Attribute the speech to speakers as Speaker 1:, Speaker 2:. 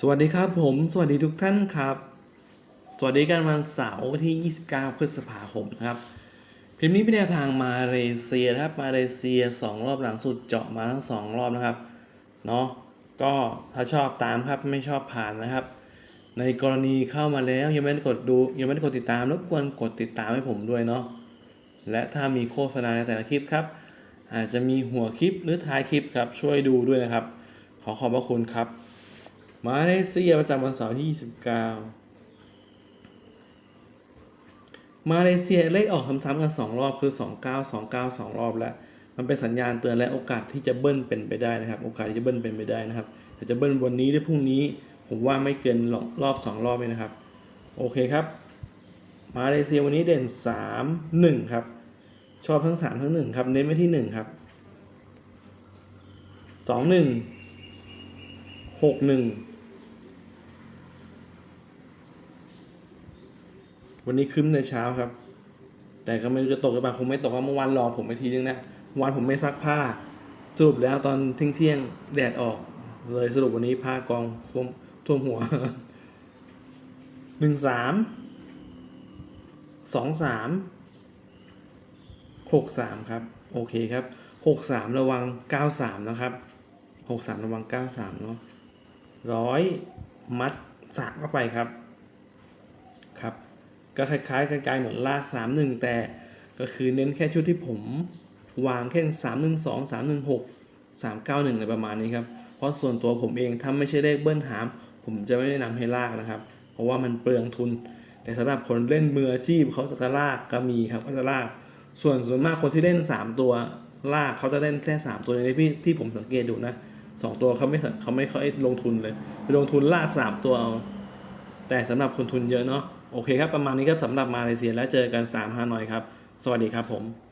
Speaker 1: สวัสดีครับผม สวัสดีทุกท่านครับ สวัสดีกันวันเสาร์ที่ 29 พฤษภาคมนะครับคลิปนี้เป็นแนวทางมาเลเซียครับมาเลเซีย 2 รอบหลังสุดเจาะมาทั้ง 2 รอบนะครับเนาะก็ถ้าชอบตามครับไม่ชอบผ่านนะครับ ในกรณีเข้ามาแล้วยังไม่ได้กดดูยังไม่ได้กดติดตามรบกวนกดติดตามให้ผมด้วยเนาะและถ้ามีโฆษณาในแต่ละคลิปครับ อาจจะมีหัวคลิปหรือท้ายคลิปครับช่วยดูด้วยนะครับ ขอขอบพระคุณครับ มาเลเซียประจำวันเสาร์ที่ 29 มาเลเซียเลขออกซ้ำๆกัน 2 รอบคือ 29 29 2 รอบแล้ว มันเป็นสัญญาณเตือนและโอกาสที่จะเบิ้ลเป็นไปได้นะครับ โอกาสที่จะเบิ้ลเป็นไปได้นะครับแต่จะเบิ้ลวันนี้หรือพรุ่งนี้ ผมว่าไม่เกินรอบ 2 รอบเลยนะครับ โอเคครับ มาเลเซียวันนี้เด่น 3 1 ครับ ชอบทั้ง 3 ทั้ง 1 ครับ เน้นไปที่ 1 ครับ 2 1 6 1วันนี้ครึ้มในเช้าครับ แต่ก็ไม่รู้จะตกหรือเปล่าคงไม่ตกเพราะเมื่อวานรอผมไปทีนึงนะเมื่อวานผมไม่ซักผ้า สรุปแล้วตอนเที่ยงเที่ยงแดดออก เลยสรุปวันนี้ผ้ากองท่วมท่วมหัวหนึ่งสามสองสามหกสามครับ โอเคครับหกสามระวังเก้าสามนะครับหกสามระวังเก้าสามเนาะ ร้อยมัดสามเข้าไปครับครับ ก็คล้ายๆกันไกลๆเหมือนลาก 3 1 แต่ก็คือเน้นแค่ชุดที่ผมวางแค่3 1 2 3 1 6 3 9 1อะไรประมาณนี้ครับ เพราะส่วนตัวผมเองถ้าไม่ใช่เลขเบิ้ลหาม ผมจะไม่แนะนำให้ลากนะครับ เพราะว่ามันเปลืองทุน แต่สำหรับคนเล่นมืออาชีพเขาจะลากก็มีครับก็จะลาก ส่วนส่วนมากคนที่เล่น 3 ตัวลากเขาจะเล่นแค่3ตัวในที่ที่ผมสังเกตดูนะ สองตัวเขาไม่เขาไม่ค่อยลงทุนเลยไปลงทุนลาก3ตัวเอาแต่สำหรับคนทุนเยอะเนาะโอเคครับ ประมาณนี้ครับสำหรับมาเลเซียแล้วเจอกันสามฮานอยครับ สวัสดีครับผม